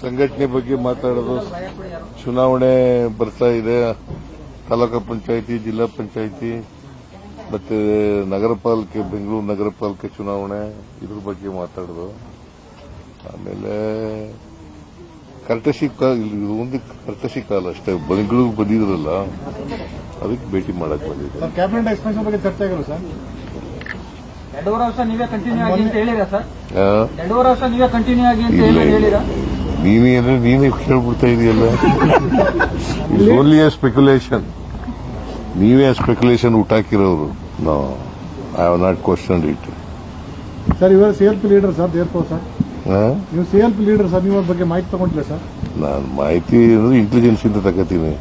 ಸಂಘಟನೆ ಬಗ್ಗೆ ಮಾತಾಡೋದು ಚುನಾವಣೆ ಬರ್ತಾ ಇದೆ. ತಾಲೂಕು ಪಂಚಾಯಿತಿ ಜಿಲ್ಲಾ ಪಂಚಾಯಿತಿ ಮತ್ತೆ ನಗರ ಪಾಲಿಕೆ ಬೆಂಗಳೂರು ನಗರ ಪಾಲಿಕೆ ಚುನಾವಣೆ ಇದ್ರ ಬಗ್ಗೆ ಮಾತಾಡೋದು. ಆಮೇಲೆ ಕರ್ತಶಿ ಕಾಲ ಇದು ಒಂದು ಕರ್ತಶಿ ಕಾಲ ಅಷ್ಟೇ. ಬೆಂಗಳೂರು ಬಂದಿದ್ರಲ್ಲ ಅದಕ್ಕೆ ಭೇಟಿ ಮಾಡಕ್ ಬಂದಿದೆ ಕ್ಯಾಬಿನೆಟ್ ಎಕ್ಸ್ಪೆನ್ಷನ್ ಬಗ್ಗೆ ಚರ್ಚೆ ಆಗಿಲ್ಲ ಸರ್? ಎರಡೂವರೆ ವರ್ಷ ನೀವೇ ಕಂಟಿನ್ಯೂ ಆಗಿ ಅಂತ ಹೇಳಿರಾ ಸರ್? ಎರಡೂವರೆ ವರ್ಷ ನೀವೇ ಕಂಟಿನ್ಯೂ ಆಗಿ ಅಂತ ಹೇಳಿರಾ? ನೀನೇ ನೀನೇ ಕೇಳ್ಬಿಡ್ತಾ ಇದೆಯಲ್ಲ? ಓನ್ಲಿ ಎ ಸ್ಪೆಕ್ಯುಲೇಷನ್ ನೀವೇ ಸ್ಪೆಕ್ಯುಲೇಷನ್ ಊಟಾಕಿರೋರು ನಾವು I have not question it sir ಇವರು C L P leader sir ದೇರ್ಕೋ sir. ನೀವು C L P leader sir ನೀವು ಬಗ್ಗೆ ಮಾಹಿತಿ ತಗೊಂಡಿಲ್ಲ ಸರ್. ನಾನು ಮಾಹಿತಿ ಅಂದ್ರೆ ಇಂಟೆಲಿಜೆನ್ಸ್ ಇಂದ ತಗೋತೀನಿ.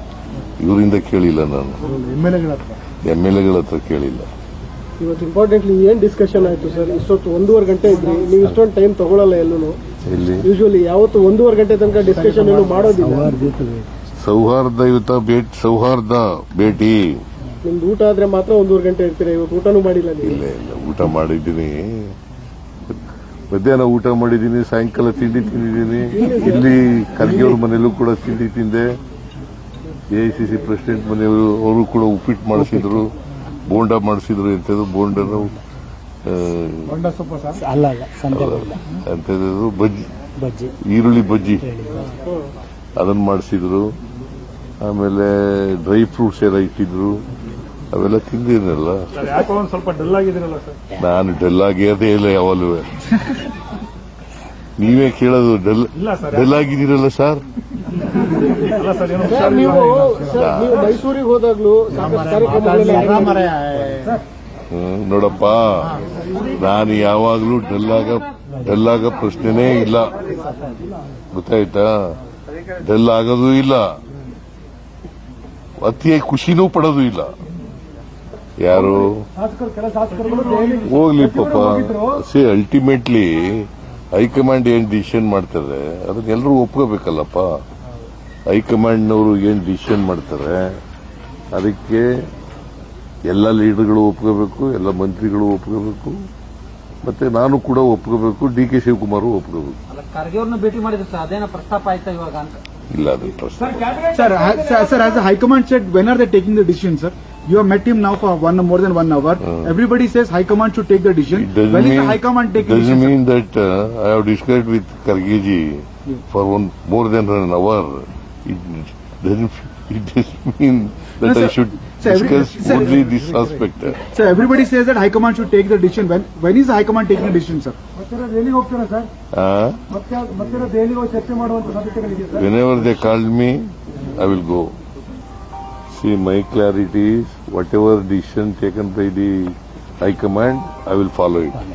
ಇವರಿಂದ ಕೇಳಿಲ್ಲ ನಾನು. ಎಂ ಎಲ್ ಎಗಳ ಹತ್ರ ಕೇಳಿಲ್ಲ. ಇವತ್ತು ಇಂಪಾರ್ಟೆಂಟ್ಲಿ ಏನ್ ಡಿಸ್ಕಷನ್ ಆಯ್ತು ಸರ್ ಇಷ್ಟೊತ್ತು ಒಂದೂವರೆ ಗಂಟೆ ಇದ್ರಿ. ನೀವು ಇಷ್ಟೊಂದು ಟೈಮ್ ತಗೊಳ್ಳಲ್ಲ ಎಲ್ಲೂ? ಇಲ್ಲಿ ಯೂಶುವಲಿ ಯಾವತ್ತು ಒಂದೂವರೆ ಗಂಟೆ ತನಕ ಡಿಸ್ಕಷನ್ ಏನು ಮಾಡೋದಿಲ್ಲ. ಸೌಹಾರ್ದಯುತ ಭೇಟಿ ಸೌಹಾರ್ದ ಭೇಟಿ. ನಿಮ್ದು ಊಟ ಆದ್ರೆ ಮಾತ್ರ ಒಂದೂವರೆ ಗಂಟೆ ಇರ್ತೀರಾ? ಇವತ್ತು ಊಟನೂ ಮಾಡಿಲ್ಲ ನೀವು. ಇಲ್ಲ ಇಲ್ಲ ಊಟ ಮಾಡಿದ್ದೀನಿ. ಮಧ್ಯಾಹ್ನ ಊಟ ಮಾಡಿದ್ದೀನಿ ಸಾಯಂಕಾಲ ತಿಂಡಿ ತಿಂದಿದ್ದೀನಿ. ಇಲ್ಲಿ ಕಲ್ಗೆಯವ್ರ ಮನೆಯಲ್ಲೂ ಕೂಡ ತಿಂಡಿ ತಿಂದೆ. ಎಐಸಿಸಿ ಪ್ರೆಸಿಡೆಂಟ್ ಮನೆಯವರು ಅವರು ಕೂಡ ಉಪ್ಪಿಟ್ಟು ಮಾಡಿಸಿದ್ರು. ಬೋಂಡ ಮಾಡಿಸಿದ್ರು ಎಂಥದ್ದು? ಬೋಂಡನು ಎಂಥದ್ದು? ಬಜ್ಜಿ. ಬಜ್ಜಿ. ಈರುಳ್ಳಿ ಬಜ್ಜಿ. ಅದನ್ನ ಮಾಡಿಸಿದ್ರು. ಆಮೇಲೆ ಡ್ರೈ ಫ್ರೂಟ್ಸ್ ಎಲ್ಲ ಇಟ್ಟಿದ್ರು. ಅವೆಲ್ಲ ತಿಂದಿರಲ್ಲ ಯಾಕೋ ಒಂದು ಸ್ವಲ್ಪ ಡಲ್ ಆಗಿದ್ದೀರಲ್ಲ ಸರ್? ನಾನು ಡಲ್ ಆಗಿರೋದೇ ಇಲ್ಲ ಯಾವಾಗಲೂ. ನೀವೇ ಕೇಳೋದು ಡಲ್ ಇಲ್ಲ ಸರ್. ಡಲ್ ಆಗಿದ್ದೀರಲ್ಲ ಸರ್ ಅಲ್ಲ ಸರ್ ಏನೋ ಸರ್ ನೀವು ಸರ್ ನೀವು ಮೈಸೂರಿಗೆ ಹೋದಾಗ್ಲೂ ಸಾಕಷ್ಟು ಕಾರ್ಯಕ್ರಮಗಳಲ್ಲಿ ಹ್ಮ್, ನೋಡಪ್ಪ ನಾನು ಯಾವಾಗಲೂ ಡೆಲ್ಲಾಗ ಡೆಲ್ಲಾಗ ಡಲ್ ಆಗೋ ಪ್ರಶ್ನೆನೇ ಇಲ್ಲ. ಗೊತ್ತಾಯ್ತಾ? ಡಲ್ ಆಗೋದು ಇಲ್ಲ. ಅತಿಯಾಗಿ ಖುಷಿನೂ ಪಡೋದು ಇಲ್ಲ. ಯಾರು? ಹೋಗ್ಲಿ ಪಾಪ. ಸಿ ಅಲ್ಟಿಮೇಟ್ಲಿ ಹೈಕಮಾಂಡ್ ಏನ್ ಡಿಸಿಷನ್ ಮಾಡ್ತಾರೆ ಅದನ್ನೆಲ್ಲರೂ ಒಪ್ಕೋಬೇಕಲ್ಲಪ್ಪ. ಹೈಕಮಾಂಡ್ನವರು ಏನ್ ಡಿಸಿಷನ್ ಮಾಡ್ತಾರೆ ಅದಕ್ಕೆ ಎಲ್ಲ ಲೀಡರ್ಗಳು ಒಪ್ಕೋಬೇಕು ಎಲ್ಲ ಮಂತ್ರಿಗಳು ಒಪ್ಕೋಬೇಕು ಮತ್ತೆ ನಾನು ಕೂಡ ಒಪ್ಕೋಬೇಕು ಡಿ ಕೆ ಶಿವಕುಮಾರ್ ಒಪ್ಕೋಬೇಕು ಅಲ್ಲ ಖರ್ಗೆ ಅವ್ರನ್ನ ಭೇಟಿ ಮಾಡಿದ್ರು ಸರ್ ಅದೇನೋ ಪ್ರಸ್ತಾಪ ಆಯ್ತಾ ಇವಾಗ ಅಂತ ಇಲ್ಲ ಅದು ಪ್ರಶ್ನೆ sir, sir, as the High Command said, when are they taking the decision, sir? You have met him now for one more than one hour. Everybody says High Command should take the decision. It doesn't When is mean, the High Command taking doesn't decision? mean that uh, I have discussed with Kargeji for one more than an hour. It doesn't. It doesn't mean that No, I sir. should Sir, every- discuss sir, only this aspect. Sir, everybody says that High Command should take the decision. When when is the High Command taking the decision, sir? ಮತ್ತೆ ದೆಹಲಿಗೆ ಹೋಗ್ತೀರಾ sir Uh, ಮತ್ತೆ ಮತ್ತೆ ದೆಹಲಿಗೆ ಹೋಗಿ ಚರ್ಚೆ ಮಾಡುವಂತ ಸಾಧ್ಯತೆಗಳಿದೆ sir whenever they call me, I will go. See, my clarity is whatever decision taken by the High Command, I will follow it.